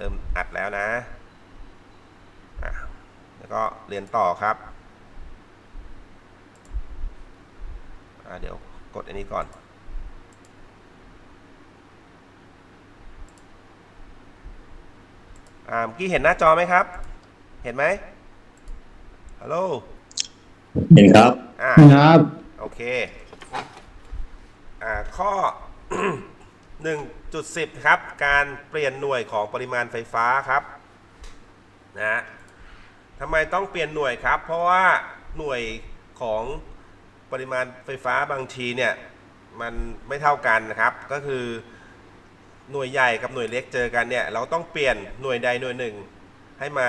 เริ่มอัดแล้วนะอะแล้วก็เรียนต่อครับอะเดี๋ยวกดอันนี้ก่อน อ่าเมื่อกี้เห็นหน้าจอไหมครับ เห็นไหมฮัลโหล เห็นครับ อ่าครับ โอเค อ่า ข้อ 1.10 ครับ การเปลี่ยนหน่วยของปริมาณไฟฟ้าครับนะฮะทำไมต้องเปลี่ยนหน่วยครับ เพราะว่าหน่วยของปริมาณไฟฟ้าบางทีเนี่ยมันไม่เท่ากันนะครับ ก็คือหน่วยใหญ่กับหน่วยเล็กเจอกันเนี่ยเราต้องเปลี่ยนหน่วยใดหน่วยหนึ่ง ให้มา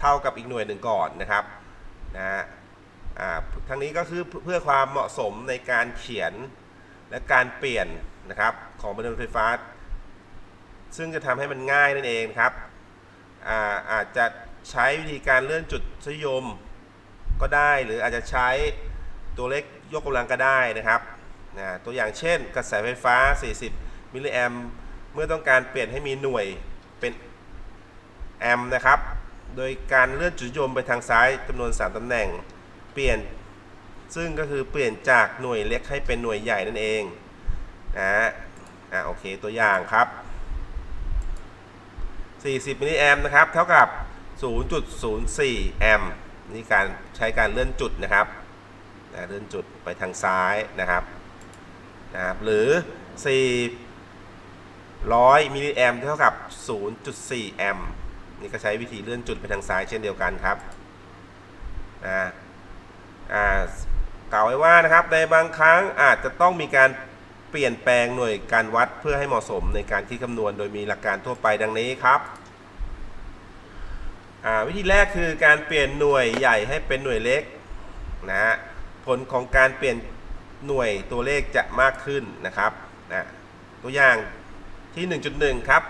เท่ากับอีกหน่วยหนึ่งก่อนนะครับนะฮะอ่าทั้งนี้ก็คือเพื่อความเหมาะสมในการเขียน และการเปลี่ยนนะครับของบรรจุไฟฟ้า ซึ่งจะทำให้มันง่ายนั่นเองครับอาอาจจะใช้วิธีการเลื่อนจุดนิยมก็ได้ หรืออาจจะใช้ตัวเลขยกกำลังก็ได้นะครับนะตัวอย่างเช่น กระแสไฟฟ้า 40 มิลลิแอมเมื่อต้องการเปลี่ยนให้มีหน่วยเป็นแอมป์นะครับ โดยการเลื่อนจุดยมไปทางซ้ายจำนวน 3ตำแหน่ง เปลี่ยน ซึ่งก็คือเปลี่ยนจากหน่วยเล็กให้เป็นหน่วยใหญ่นั่นเองนะฮะอ่าโอเคตัวอย่างครับ 40มิลลิแอมนะครับ เท่ากับ 0.04 แอมนี่การใช้การเลื่อนจุดนะครับนะเลื่อนจุดไปทางซ้ายนะครับนะครับ หรือ 400มิลลิแอมเท่ากับ 0.4 แอมนี่ก็ใช้วิธีเลื่อนจุดไปทางซ้ายเช่นเดียวกันครับนะอ่า กล่าวไว้ว่านะครับในบางครั้งอาจจะต้องมีการเปลี่ยนแปลงหน่วยการวัดเพื่อให้เหมาะสมในการคิดคำนวณโดยมีหลักการทั่วไปดังนี้ครับวิธีแรกคือการเปลี่ยนหน่วยใหญ่ให้เป็นหน่วยเล็กนะฮะผลของการเปลี่ยนหน่วยตัวเลขจะมากขึ้นนะครับนะตัวอย่างที่ 1.1 ครับ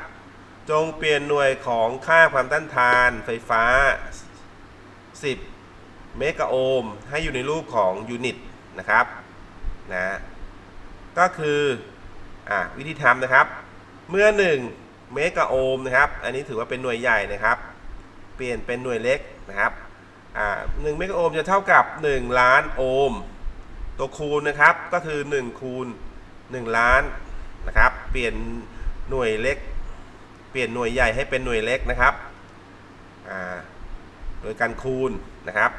จงเปลี่ยนหน่วยของค่าความต้านทานไฟฟ้า 10 เมกะโอห์มให้อยู่ในรูปของยูนิตนะครับนะก็คืออวิธีทำนะครับ เมื่อ 1 เมกะโอห์มนะครับ อันนี้ถือว่าเป็นหน่วยใหญ่นะครับ เปลี่ยนเป็นหน่วยเล็กนะครับหนึ่งเมกะโอห์มจะเท่ากับ 1 ล้านโอห์มตัวคูณนะครับก็คือ 1 คูณ 1 ล้านนะครับ เปลี่ยนหน่วยเล็ก เปลี่ยนหน่วยใหญ่ให้เป็นหน่วยเล็กนะครับโดยการคูณนะครับ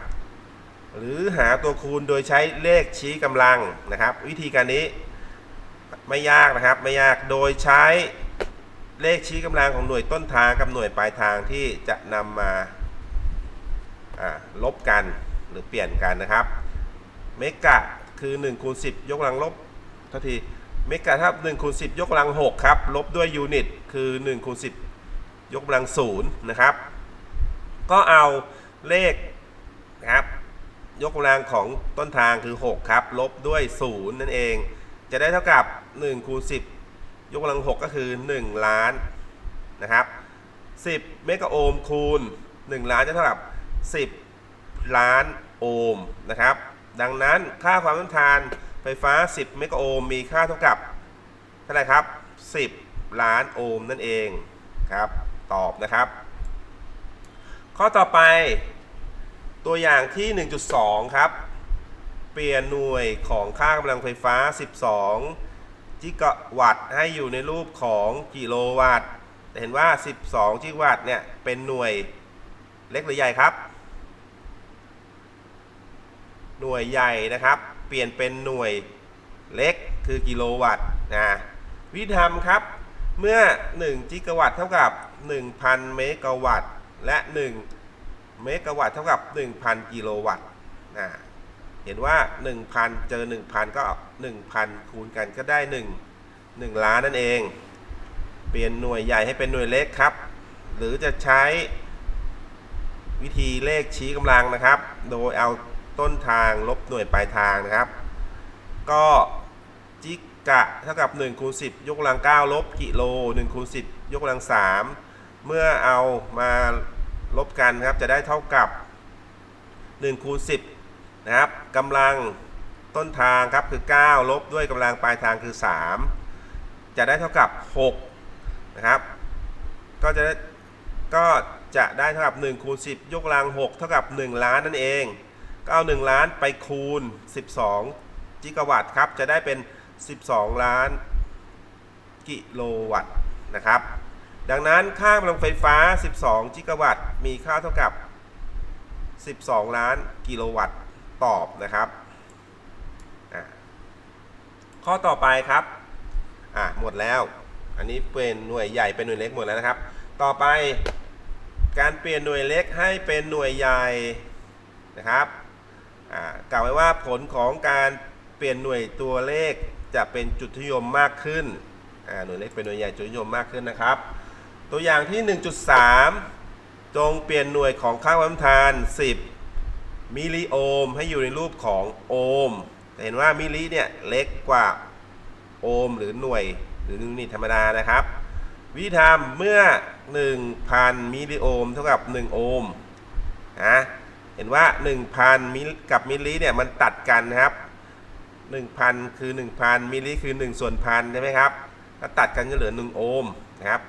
หรือหาตัวคูณโดยใช้เลขชี้กำลังนะครับ วิธีการนี้ไม่ยากนะครับไม่ยากโดยใช้เลขชี้กำลังของหน่วยต้นทางกับหน่วยปลายทางที่จะนำมาลบกันหรือเปลี่ยนกันนะครับเมกะคือ1คูณ10 ยกกำลังลบเท่าทีเมกะถ้า1คูณ10 ยกกำลัง6ครับลบด้วยยูนิตคือ1คูณ10 ยกกำลัง0นะครับ ก็เอาเลขนะครับ ยกกำลังของต้นทางคือ 6 ครับ ลบด้วย 0 นั่นเอง จะได้เท่ากับ1คูณ10 ยกกำลัง 6 ก็คือ 1 ล้านนะครับ10 เมกะโอห์มคูณ 1 ล้านจะเท่ากับ 10 ล้านโอห์มนะครับ ดังนั้นค่าความต้านทานไฟฟ้า 10 เมกะโอห์มมีค่าเท่ากับเท่าไหร่ครับ 10 ล้านโอห์มนั่นเองครับ ตอบนะครับ ข้อต่อไป ตัวอย่างที่ 1.2 ครับ เปลี่ยนหน่วยของค่ากำลังไฟฟ้า 12 จิกะวัตต์ให้อยู่ในรูปของกิโลวัตต์เห็นว่า 12 จิกะวัตต์เนี่ย เป็นหน่วยเล็กหรือใหญ่ครับ หน่วยใหญ่นะครับ เปลี่ยนเป็นหน่วยเล็กคือกิโลวัตต์นะวิธีทำครับเมื่อ 1 จิกะวัตต์เท่ากับ 1,000 เมกะวัตต์ และ 1 เมกะวัตต์เท่ากับ 1,000 กิโลวัตต์นะเห็นว่า 1,000 เจอ 1,000 ก็ 1,000 คูณกันก็ได้ 1 1 ล้านนั่นเอง เปลี่ยนหน่วยใหญ่ให้เป็นหน่วยเล็กครับ หรือจะใช้วิธีเลขชี้กำลังนะครับ โดยเอาต้นทางลบหน่วยปลายทางนะครับ ก็จิกะเท่ากับ1คูณ10 ยกกำลัง9ลบกิโล1คูณ10 ยกกำลัง3เมื่อเอามา กันครับจะได้เท่ากับ1คูณ10นะครับกำลังต้นทางครับคือ 9 ลบด้วยกำลังปลายทางคือ 3 จะได้เท่ากับ6นะครับก็จะได้ก็จะได้เท่ากับ1คูณ10 ยกกำลัง 6 เท่ากับ 1 ล้านนั่นเองก็เอา1ล้านไปคูณ 12กิกะวัตต์ครับจะได้เป็น 12 ล้านกิโลวัตต์นะครับ ดังนั้นค่ากำลังไฟฟ้า 12กิกะวัตต์ มีค่าเท่ากับ 12 ล้านกิโลวัตต์ ตอบนะครับ ข้อต่อไปครับ อะ หมดแล้ว อันนี้เป็นหน่วยใหญ่เป็นหน่วยเล็กหมดแล้วนะครับ ต่อไปการเปลี่ยนหน่วยเล็กให้เป็นหน่วยใหญ่นะครับอ่ากล่าวไว้ว่าผลของการเปลี่ยนหน่วยตัวเลขจะเป็นจุดนิยมมากขึ้นอ่าหน่วยเล็กเป็นหน่วยใหญ่จุดนิยมมากขึ้นนะครับ ตัวอย่างที่ 1.3 จงเปลี่ยนหน่วยของค่าความทาน 10 มิลลิโอห์มให้อยู่ในรูปของโอห์มเห็นว่ามิลลิเนี่ยเล็กกว่าโอห์มหรือหน่วยหรือยูนิตธรรมดานะครับวิธีทำเมื่อ 1,000 มิลลิโอห์มเท่ากับ 1 โอห์มนะเห็นว่า 1,000 มิลกับมิลลิเนี่ยมันตัดกันนะครับ 1,000 คือ 1,000 มิลลิคือ 1 ส่วนพันใช่ไหมครับ ถ้าตัดกันจะเหลือ 1 โอห์มนะครับ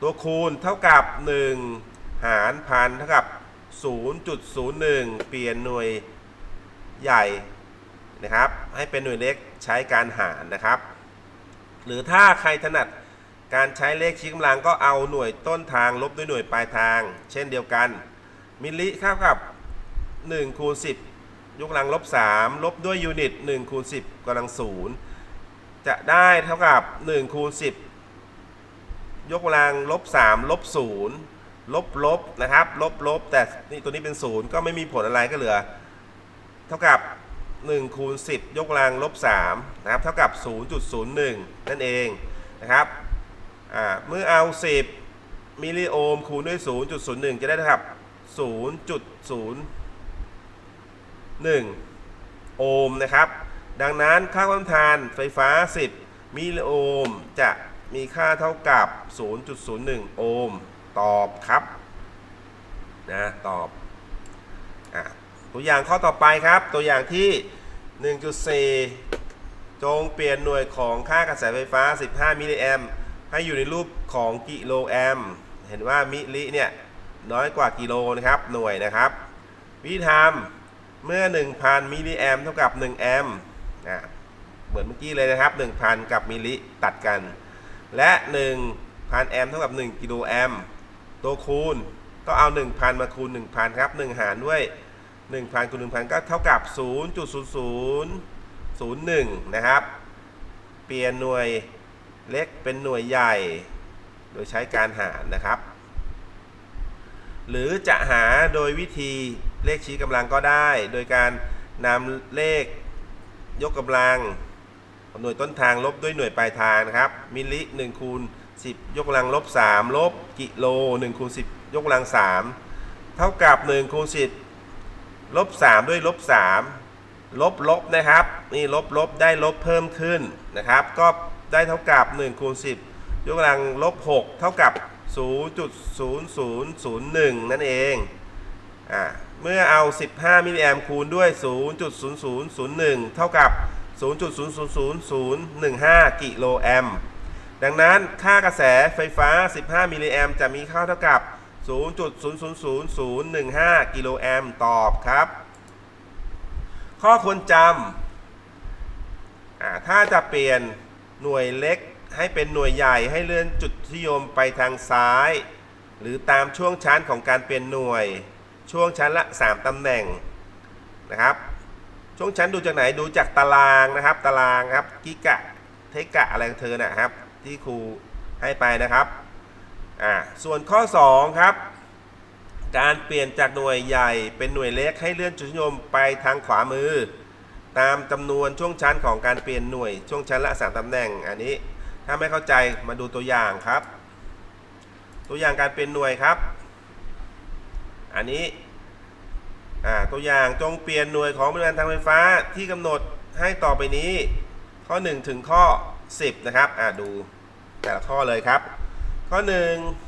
ตัวคูณเท่ากับ 1 หารพันเท่ากับ 0.01 เปลี่ยนหน่วยใหญ่นะครับ ให้เป็นหน่วยเล็กใช้การหารนะครับ หรือถ้าใครถนัดการใช้เลขชี้กำลังก็เอาหน่วยต้นทางลบด้วยหน่วยปลายทาง เช่นเดียวกัน มิลลิเท่ากับ1คูณ10 ยกกำลังลบ 3 ลบด้วยยูนิต1คูณ10กำลัง0จะได้เท่ากับ1คูณ10 ยกกำลังลบ3ลบ0ลบลบนะครับลบลบแต่นี่ตัวนี้เป็น 0 ก็ไม่มีผลอะไรก็เหลือ เท่ากับ1คูณ10 ยกกำลังลบ3นะครับเท่ากับ 0.01 นั่นเองนะครับเมื่อเอา 10 มิลลิโอห์มคูณด้วย 0.01 จะได้เท่ากับ 0.01 โอห์มนะครับ ดังนั้นค่าความทานไฟฟ้า 10 มิลลิโอห์มจะ มีค่าเท่ากับ 0.01 โอห์ม ตอบครับนะตอบอะตัวอย่างข้อต่อไปครับ ตัวอย่างที่ 1.4 จงเปลี่ยนหน่วยของค่ากระแสไฟฟ้า 15 มิลลิแอมให้อยู่ในรูปของกิโลแอม เห็นว่ามิลลิเนี่ย น้อยกว่ากิโลนะครับ หน่วยนะครับ วิธีทำเมื่อ 1,000 มิลลิแอมเท่ากับ 1 แอมป์อะเหมือนเมื่อกี้เลยนะครับ 1,000 กับมิลลิตัดกัน และ 1,000 แอมป์เท่ากับ 1 กิโลแอมป์ตัวคูณก็เอา 1,000 มาคูณ 1,000 ครับ 1 หารด้วย 1,000คูณ1,000 ก็เท่ากับ 0.0001 นะครับ เปลี่ยนหน่วยเล็กเป็นหน่วยใหญ่ โดยใช้การหารนะครับ หรือจะหาโดยวิธีเลขชี้กำลังก็ได้ โดยการนำเลขยกกำลัง หน่วยต้นทางลบด้วยหน่วยปลายทางนะครับ มิลลิ1คูณ10 ยกกำลังลบ 3 ลบกิโล1คูณ10 ยกกำลัง 3 เท่ากับ1คูณ10 ลบ 3 ด้วยลบ 3 ลบลบนะครับ นี่ลบลบได้ลบเพิ่มขึ้นนะครับ ก็ได้เท่ากับ1คูณ10 ยกกำลังลบ 6 เท่ากับ 0.0001 นั่นเองอ่าเมื่อเอา 15 มิลลิแอมคูณด้วย 0.0001 เท่ากับ 0.000015 กิโลแอมป์ดังนั้นค่ากระแสไฟฟ้า 15 มิลลิแอมจะมีค่าเท่ากับ0.000015 กิโลแอมป์ตอบครับ ข้อควรจำถ้าจะเปลี่ยนหน่วยเล็กให้เป็นหน่วยใหญ่ให้เลื่อนจุดนิยมไปทางซ้าย หรือตามช่วงชั้นของการเปลี่ยนหน่วย ช่วงชั้นละ 3ตำแหน่งนะครับ ช่วงชั้นดูจากไหนดูจากตารางนะครับ ตารางครับกิกะเทกะอะไรของเธอนะครับ ที่ครูให้ไปนะครับอ่าส่วนข้อ 2 ครับ การเปลี่ยนจากหน่วยใหญ่เป็นหน่วยเล็กให้เลื่อนจุดนิยมไปทางขวามือ ตามจำนวนช่วงชั้นของการเปลี่ยนหน่วยช่วงชั้นละ3ตำแหน่ง อันนี้ถ้าไม่เข้าใจมาดูตัวอย่างครับ ตัวอย่างการเปลี่ยนหน่วยครับ อันนี้ อ่าตัวอย่างจงเปลี่ยนหน่วยของบริการทางไฟฟ้าที่กำหนดให้ต่อไปนี้ ข้อ 1 ถึงข้อ 10 นะครับอ่าดูแต่ละข้อเลยครับ ข้อ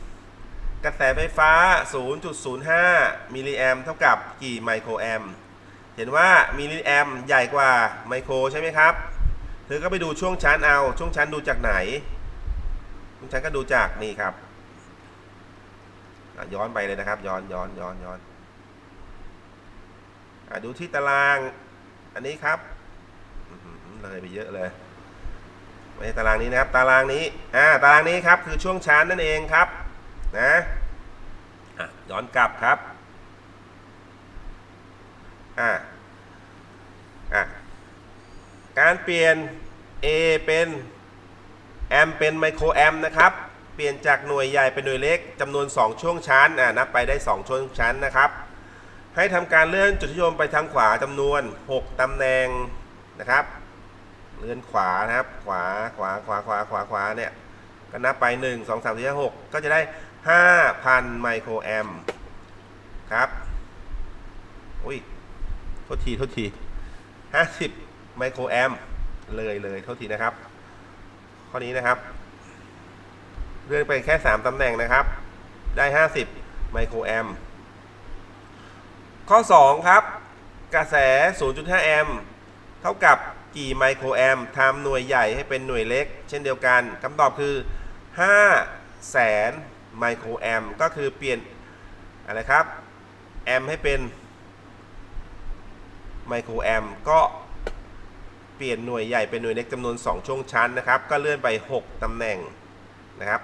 1 กระแสไฟฟ้า 0.05 มิลลิแอมเท่ากับกี่ไมโครแอมเห็นว่ามิลลิแอมใหญ่กว่าไมโครใช่ไหมครับเธอก็ไปดูช่วงชั้นเอาช่วงชั้นดูจากไหนช่วงชั้นก็ดูจากนี่ครับย้อนไปเลยนะครับ ย้อนย้อนย้อนย้อนอะ ดูที่ตาราง อันนี้ครับเลยไปเยอะเลยไม่ใช่ตารางนี้นะครับ ตารางนี้ อ่า ตารางนี้ครับ คือช่วงชั้นนั่นเองครับ นะย้อนกลับครับ อ่า อะการเปลี่ยน A เป็นแอมเป็นไมโครแอมนะครับ เปลี่ยนจากหน่วยใหญ่เป็นหน่วยเล็กจำนวน 2 ช่วงชั้น อ่านับไปได้ 2 ช่วงชั้นนะครับ ให้ทำการเลื่อนจุดนิยมไปทางขวาจำนวน 6ตำแหน่งนะครับ เลื่อนขวานะครับ ขวาขวาขวาขวาขวาขวาเนี่ยก็นับไป 1 2 3 4 5 6 ก็จะได้ 5,000 ไมโครแอมครับอุ้ยโทษทีโทษที 50 ไมโครแอมเลยเลยโทษทีนะครับ ข้อนี้นะครับ เลื่อนไปแค่ 3ตำแหน่งนะครับ ได้ 50 ไมโครแอม ข้อ 2 ครับ กระแส 0.5 แอมป์เท่ากับกี่ไมโครแอมป์ทำหน่วยใหญ่ให้เป็นหน่วยเล็ก เช่นเดียวกันคำตอบคือ5แสนไมโครแอมป์ก็คือเปลี่ยนอะไรครับแอมป์ให้เป็นไมโครแอมป์ก็เปลี่ยนหน่วยใหญ่เป็นหน่วยเล็กจำนวน 2 ช่วงชั้นนะครับ ก็เลื่อนไป 6ตำแหน่งนะครับ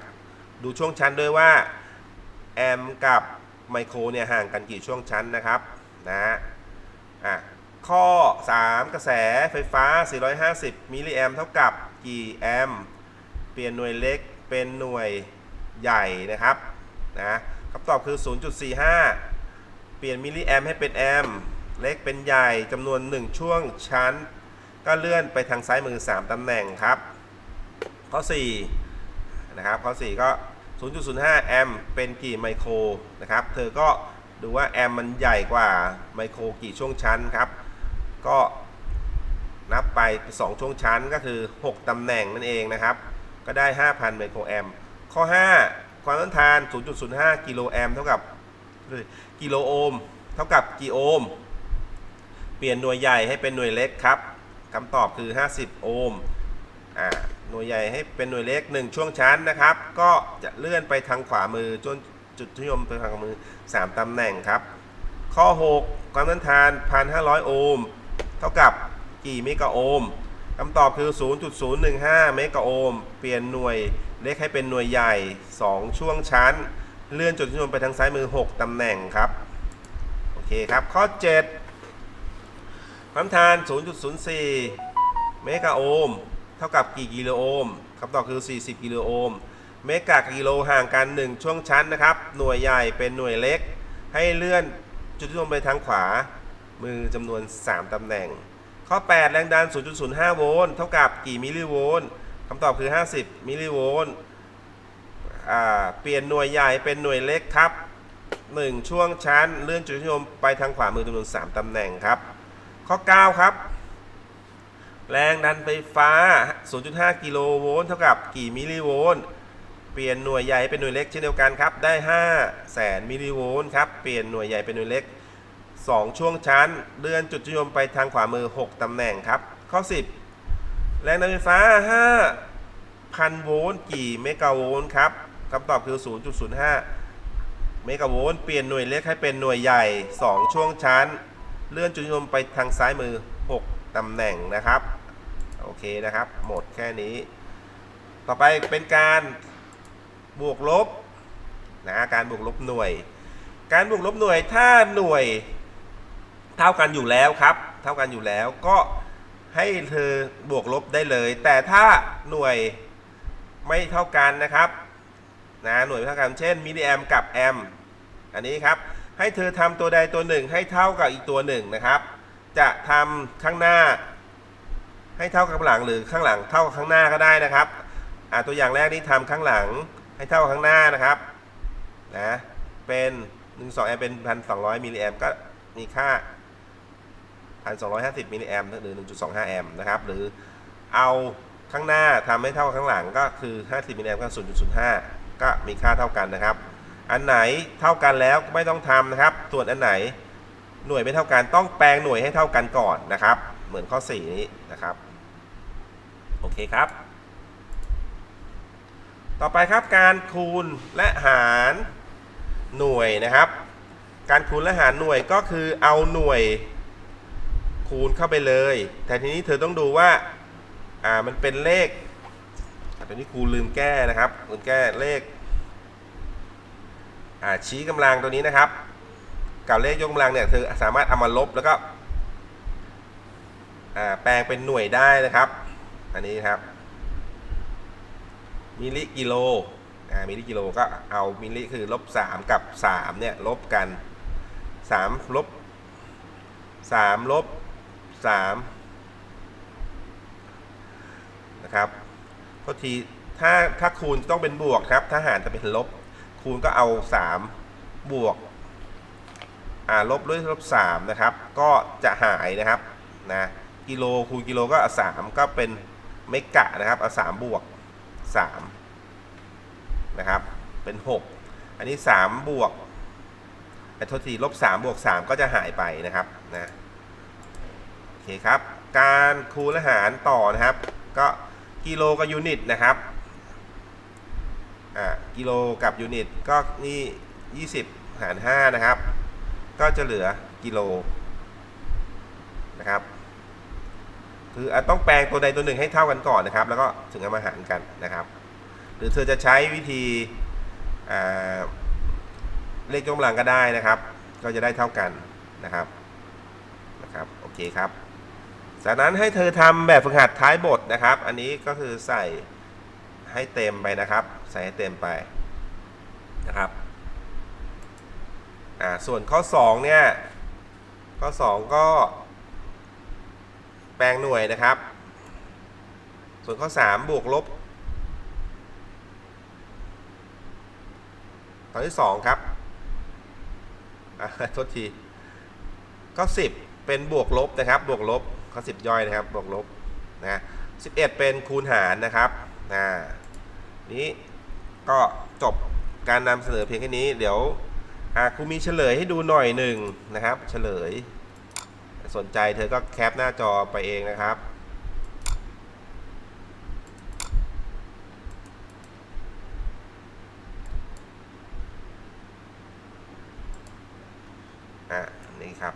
ดูช่วงชั้นด้วยว่าแอมป์กับ ไมโครเนี่ยห่างกันกี่ช่วงชั้นนะครับนะอะข้อ 3 กระแสไฟฟ้า 450 มิลลิแอมเท่ากับกี่แอมเปลี่ยนหน่วยเล็กเป็นหน่วยใหญ่นะครับนะคำตอบคือ 0.45 เปลี่ยนมิลลิแอมให้เป็นแอมเล็กเป็นใหญ่จำนวน 1 ช่วงชั้น ก็เลื่อนไปทางซ้ายมือ 3ตำแหน่งครับ ข้อ4นะครับข้อ 4 ก็ 0.05 แอมป์เป็นกี่ไมโครนะครับ เธอก็ดูว่าแอมป์มันใหญ่กว่าไมโครกี่ช่วงชั้นครับ ก็นับไป 2 ช่วงชั้นก็คือ 6 ตำแหน่งนั่นเองนะครับ ก็ได้ 5,000 ไมโครแอมป์ข้อ 5 ความต้านทาน 0.05 กิโลแอมป์เท่ากับกิโลโอห์มเท่ากับกี่โอห์มเปลี่ยนหน่วยใหญ่ให้เป็นหน่วยเล็กครับคำตอบคือ 50 โอห์มอ่า หน่วยใหญ่ให้เป็นหน่วยเล็ก 1 ช่วงชั้นนะครับ ก็จะเลื่อนไปทางขวามือจนจุดนิยมไปทางขวามือ 3 ตำแหน่งครับ ข้อ 6 ความต้านทาน 1,500 โอห์มเท่ากับกี่เมกะโอห์มคำตอบคือ 0.015 เมกะโอห์มเปลี่ยนหน่วยเล็กให้เป็นหน่วยใหญ่ 2 ช่วงชั้น เลื่อนจุดนิยมไปทางซ้ายมือ 6 ตำแหน่งครับโอเคครับข้อ 7 ความต้านทาน 0.04 เมกะโอห์ม เท่ากับกี่กิโลโอห์มคำตอบคือ 40 กิโลโอห์มเมกะกับกิโลห่างกัน 1 ช่วงชั้นนะครับ หน่วยใหญ่เป็นหน่วยเล็ก ให้เลื่อนจุดที่ลงไปทางขวา มือจำนวน 3ตำแหน่ง ข้อ 8 แรงดัน 0.05 โวลต์เท่ากับกี่มิลลิโวลต์คำตอบคือ 50 มิลลิโวลต์เปลี่ยนหน่วยใหญ่เป็นหน่วยเล็กครับ 1 ช่วงชั้น เลื่อนจุดที่ลงไปทางขวามือจำนวน 3ตำแหน่งครับ ข้อ 9 ครับ แรงดันไฟฟ้า 0.5 กิโลโวลต์เท่ากับกี่มิลลิโวลต์ เปลี่ยนหน่วยใหญ่เป็นหน่วยเล็กเช่นเดียวกันครับ ได้ 5 แสนมิลลิโวลต์ครับ เปลี่ยนหน่วยใหญ่เป็นหน่วยเล็ก 2 ช่วงชั้น เลื่อนจุดนิยมไปทางขวามือ 6 ตำแหน่งครับ ข้อ 10 แรงดันไฟฟ้า 5,000 โวลต์ กี่เมกะโวลต์ครับคำตอบคือ 0.05 เมกะโวลต์ เปลี่ยนหน่วยเล็กให้เป็นหน่วยใหญ่ 2 ช่วงชั้น เลื่อนจุดนิยมไปทางซ้ายมือ 6ตำแหน่งนะครับ โอเคนะครับ หมดแค่นี้ ต่อไปเป็นการบวกลบนะการบวกลบหน่วย การบวกลบหน่วยถ้าหน่วยเท่ากันอยู่แล้วครับ เท่ากันอยู่แล้วก็ให้เธอบวกลบได้เลย แต่ถ้าหน่วยไม่เท่ากันนะครับนะหน่วยไม่เท่ากันเช่นมิลลิแอมกับแอมอันนี้ครับให้เธอทำตัวใดตัวหนึ่งให้เท่ากับอีกตัวหนึ่งนะครับ จะทำข้างหน้า ให้เท่ากับหลังหรือข้างหลังเท่ากับข้างหน้าก็ได้นะครับอ่าตัวอย่างแรกนี่ทำข้างหลังให้เท่ากับข้างหน้านะครับนะเป็น1 2แอมป์เป็น 1,200มิลลิแอมก็มีค่า 1,250มิลลิแอมหรือ 1.25 แอมป์นะครับ หรือเอาข้างหน้าทำให้เท่ากับข้างหลังก็คือ 50มิลลิแอมป์ก็0.05 ก็มีค่าเท่ากันนะครับ อันไหนเท่ากันแล้วไม่ต้องทำนะครับ ส่วนอันไหนหน่วยไม่เท่ากันต้องแปลงหน่วยให้เท่ากันก่อนนะครับ เหมือนข้อ 4 นี้นะครับ โอเคครับ ต่อไปครับการคูณและหารหน่วยนะครับ การคูณและหารหน่วยก็คือเอาหน่วยคูณเข้าไปเลย แต่ทีนี้เธอต้องดูว่าอ่ามันเป็นเลขตอนนี้ครูลืมแก้นะครับลืมแก้เลขอ่าชี้กำลังตัวนี้นะครับกับเลขยกกำลังเนี่ยเธอสามารถเอามาลบแล้วก็อ่าแปลงเป็นหน่วยได้นะครับ อันนี้ครับ มิลลิกิโลอ่ามิลลิกิโลก็เอามิลลิคือลบสามกับสามเนี่ยลบกันสามลบสามลบสามนะครับโทษทีถ้าถ้าคูณต้องเป็นบวกครับ ถ้าหารจะเป็นลบ คูณก็เอาสามบวกอ่าลบด้วยลบสามนะครับ ก็จะหายนะครับนะกิโลคูณกิโลก็สามก็เป็น เมกะนะครับเอาสามบวกสามนะครับเป็นหกอันนี้สามบวกไอ้โทษทีลบสามบวกสามก็จะหายไปนะครับนะโอเคครับ การคูณและหารต่อนะครับ ก็กิโลกับยูนิตนะครับอ่ากิโลกับยูนิตก็นี่ยี่สิบหารห้านะครับ ก็จะเหลือกิโลนะครับ คืออาจต้องแปลงตัวใดตัวหนึ่งให้เท่ากันก่อนนะครับ แล้วก็ถึงเอามาหารกันนะครับ หรือเธอจะใช้วิธีเลขยกกำลังก็ได้นะครับ ก็จะได้เท่ากันนะครับนะครับโอเคครับจากนั้นให้เธอทำแบบฝึกหัดท้ายบทนะครับ อันนี้ก็คือใส่ให้เต็มไปนะครับ ใส่ให้เต็มไปนะครับอ่าส่วนข้อ2เนี่ยข้อ2ก็ แปลงหน่วยนะครับ ส่วนข้อ 3 บวกลบตอนที่ 2 ครับโทษทีก็10 เป็นบวกลบนะครับ บวกลบข้อ10 ย่อยนะครับ บวกลบนะ11 เป็นคูณหารนะครับนะนี้ก็จบการนำเสนอเพียงแค่นี้ เดี๋ยวอะครูมีเฉลยให้ดูหน่อยหนึ่งนะครับ เฉลย สนใจเธอก็แคปหน้าจอไปเองนะครับ อะ นี่ครับ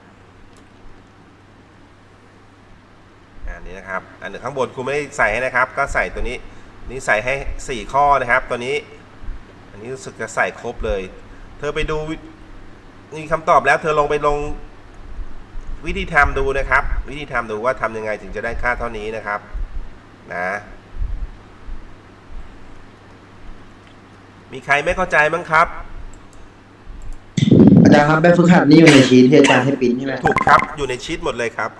อันนี้นะครับ อันหนึ่งข้างบนครูไม่ได้ใส่ให้นะครับ ก็ใส่ตัวนี้ นี่ใส่ให้ 4 ข้อนะครับ ตัวนี้ อันนี้รู้สึกจะใส่ครบเลย เธอไปดูมีคำตอบแล้ว เธอลงไปลง วิธีทำดูนะครับ วิธีทำดูว่าทำยังไงถึงจะได้ค่าเท่านี้นะครับนะมีใครไม่เข้าใจมั้งครับ อาจารย์ครับแบบฝึกหัดนี่อยู่ในชีทที่อาจารย์ให้ปริ้นใช่ไหมถูกครับอยู่ในชีตหมดเลยครับ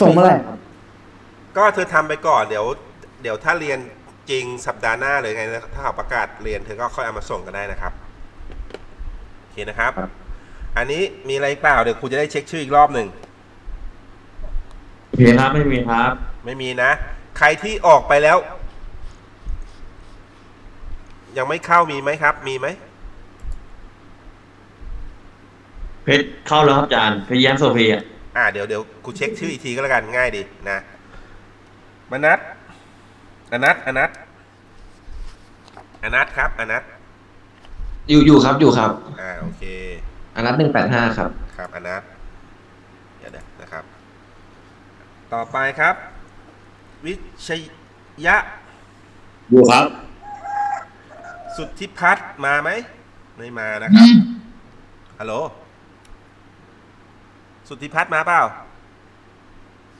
ส่งเมื่อไหร่ครับก็เธอทำไปก่อนเดี๋ยว เดี๋ยวถ้าเรียนจริงสัปดาห์หน้าเลยไงนะถ้าเขาประกาศเรียนเธอก็ค่อยเอามาส่งกันได้นะครับโอ เคนะครับ อันนี้มีอะไรเปล่าเดี๋ยวครูจะได้เช็คชื่ออีกรอบหนึ่งมีครับไม่มีครับ ไม่มีนะ ใครที่ออกไปแล้ว ยังไม่เข้ามีไหมครับ มีไหมเพชรเข้าแล้วครับอาจารย์เพชรแย้มโซเฟียอ่าเดี๋ยวเดี๋ยวครูเช็คชื่ออีกทีก็แล้วกันง่ายดีนะมนัทอนัทอนัทอนัทครับอนัท อยู่อยู่ครับอยู่ครับอ่าโอเคอันนัดหนึ่งแปดห้าครับ ครับอนัทเดี๋ยวนะนะครับ ต่อไปครับ วิชยะอยู่ครับ สุทธิพัฒน์มาไหมไม่มานะครับฮัลโหลสุทธิพัฒน์มาเปล่า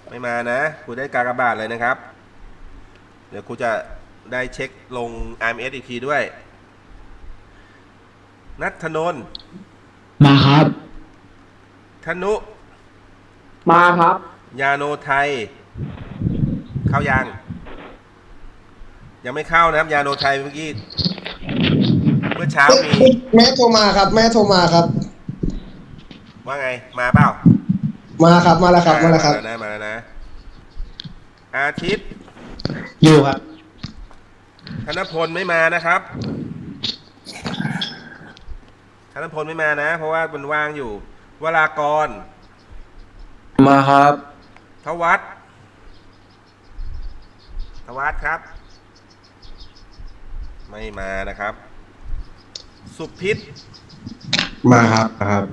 ไม่มานะครูได้กากบาทเลยนะครับ เดี๋ยวครูจะได้เช็คลง RMS อีกทีด้วย นัทธนนท์มาครับ ธนุ มาครับ ยาโนไทย เข้ายัง ยังไม่เข้านะครับ ยาโนไทยเมื่อกี้ เมื่อเช้ามี แม่โทรมาครับ แม่โทรมาครับ ว่าไง มาเปล่ามาครับ มาแล้วครับมาแล้วครับ มาแล้วนะมาแล้วนะ อาทิตย์ อยู่ครับ ธนพลไม่มานะครับ ธนพลไม่มานะ เพราะว่ามันว่างอยู่ วรากร มาครับ ทวัฒน์ทวัฒน์ครับ ไม่มานะครับ สุพิษมาครับครับ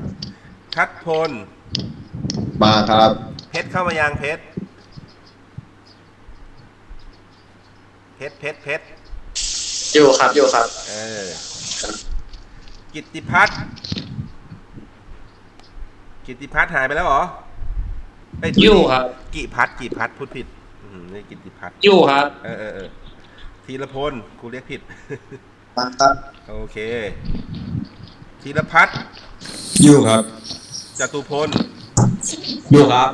ทัดพล มาครับ เพชรเข้ามายังเพชร เพชรเพชรเพชรอยู่ครับอยู่ครับ เออ กิตติพัฒน์กิตติพัฒน์หายไปแล้วเหรอเอ้อยู่ครับ กิพัฒน์กิพัฒน์พูดผิดอืมนี่กิตติพัฒน์อยู่ครับ เออเออเออธีรพลครูเรียกผิดมาครับโอเคธีรพัฒน์อยู่ครับจตุพลอยู่ครับ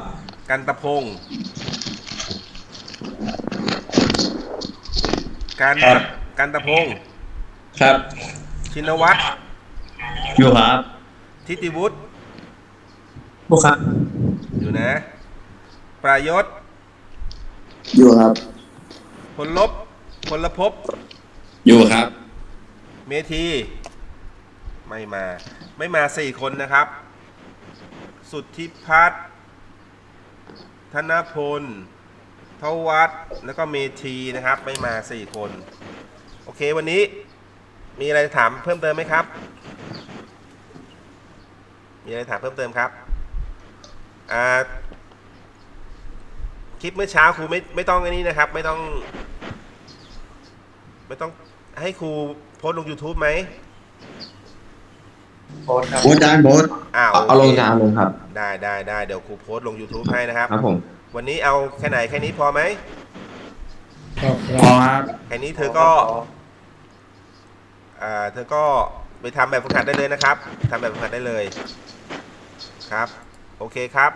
กันตะพงศ์กันครับ กันตะพงศ์ครับ ชินวัตร อยู่ครับทิติวุฒิบุครับ อยู่นะ ประยศอยู่ครับ พลลบพลภพอยู่ครับ เมธี ไม่มา ไม่มาสี่คนนะครับ สุทธิพัฒน์ธนพลทวัฒน์แล้วก็เมธีนะครับ ไม่มาสี่คน โอเควันนี้มีอะไรถามเพิ่มเติมไหมครับ มีอะไรถามเพิ่มเติมครับอ่าคลิปเมื่อเช้าครูไม่ไม่ต้องอันนี้นะครับ ไม่ต้อง ไม่ต้องให้ครูโพสต์ลง YouTube ไหมโพสครับโบ๊ทจานโบ๊ทอ้าวเอาลงโคจานลงครับ ได้ได้ได้เดี๋ยวครูโพสต์ลง YouTube ให้นะครับครับผมวันนี้เอาแค่ไหนแค่นี้พอไหมพอครับแค่นี้เธอก็อ่าเธอก็ไปทำแบบฝึกหัดได้เลยนะครับทำแบบฝึกหัดได้เลย ครับ โอเคครับ